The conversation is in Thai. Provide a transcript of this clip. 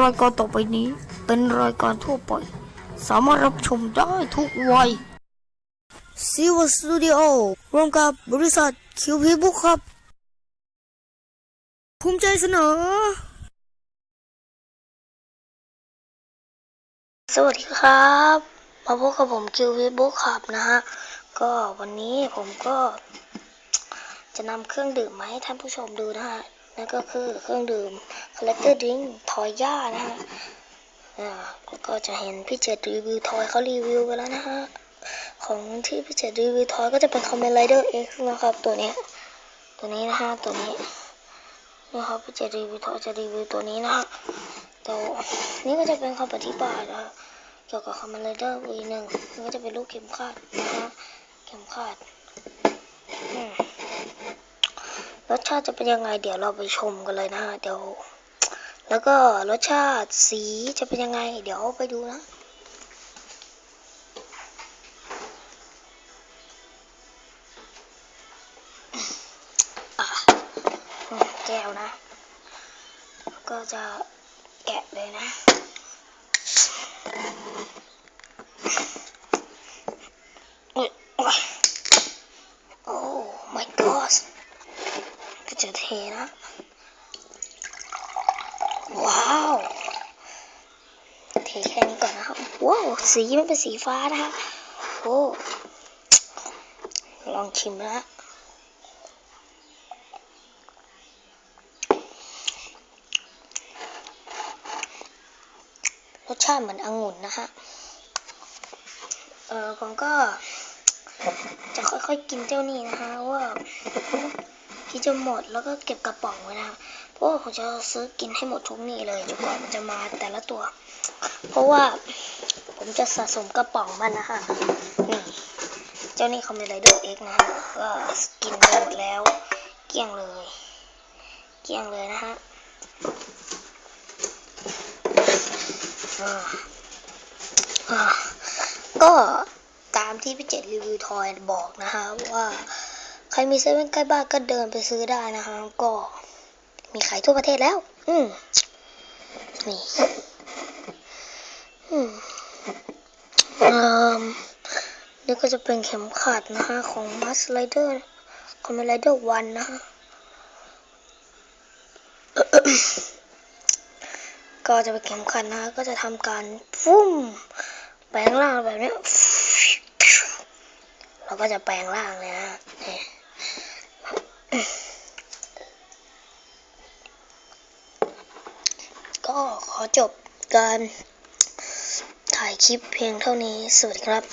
รายการต่อไปนี้เป็นรายการทั่วไป สามารถรับชมได้ทุกวัยซีวสตูดิโอร่วมกับบริษัทคิวพีบุ๊กครับ ภูมิใจเสนอ สวัสดีครับ มาพบกับผมคิวพีบุ๊กครับนะฮะ ก็วันนี้ผมก็จะนำเครื่องดื่มมาให้ท่านผู้ชมดูนะฮะ นั่นก็คือเครื่องดื่ม Collector Drink ทอยย่านะฮะอ่าก็จะเห็นพี่เจดรีวิวทอยเขารีวิวไปแล้วนะฮะ ของที่พี่เจดรีวิวทอยก็จะเป็นคอมเมนต์ไรเดอร์เอ็กซ์นะครับตัวนี้ ตัวนี้นะฮะตัวนี้นี่ครับพี่เจดรีวิวทอยจะรีวิวตัวนี้นะฮะแต่นี่ก็จะเป็นคำอธิบายนะฮะเกี่ยวกับคอมเมนต์ไรเดอร์วีหนึ่งนี่ก็จะเป็นลูกเข็มขัดนะฮะเข็มขัดรสชาติจะเป็นยังไงเดี๋ยวเราไปชมกันเลยนะฮะเดี๋ยว แล้วก็รสชาติสีจะเป็นยังไง เดี๋ยวไปดูนะ แก้วนะ ก็จะแกะเลยนะโอ้ยโอ้ยโอ้ my god ก็จะเทนะ ว้าว แค่นี้ก่อนนะครับว้าวสีมันเป็นสีฟ้านะคะโอ้ลองชิมนะรสชาติเหมือนองุ่นนะฮะ เออผมก็ จะค่อยๆกินเจ้านี่นะคะว่าที่จะหมดแล้วก็เก็บกระป๋องไว้นะคะ เพราะว่าผมจะซื้อกินให้หมดทุกนี่เลยจนกว่ามันจะมาแต่ละตัว เพราะว่าผมจะสะสมกระป๋องมันนะคะนี่เจ้านี่คอมเมนไรเดอร์เอ็กนะฮะก็กินไปหมดแล้ว เกี้ยงเลย เกี้ยงเลยนะฮะอ่าก็ตามที่พี่เจ็ดรีวิวทอยบอกนะคะว่า ใครมีเซเว่นใกล้บ้านก็เดินไปซื้อได้นะคะก็ มีขายทั่วประเทศแล้ว อืมนี่อืมอืมนี่ก็จะเป็นเข็มขัดนะคะของมัสไลเดอร์คอมเมนไรเดอร์วันนะคะก็จะเป็นเข็มขัดนะคะก็จะทำการฟุ้มแปลงร่างแบบนี้เราก็จะแปลงร่างเลยนะ ก็ขอจบการถ่ายคลิปเพียงเท่านี้ สวัสดีครับ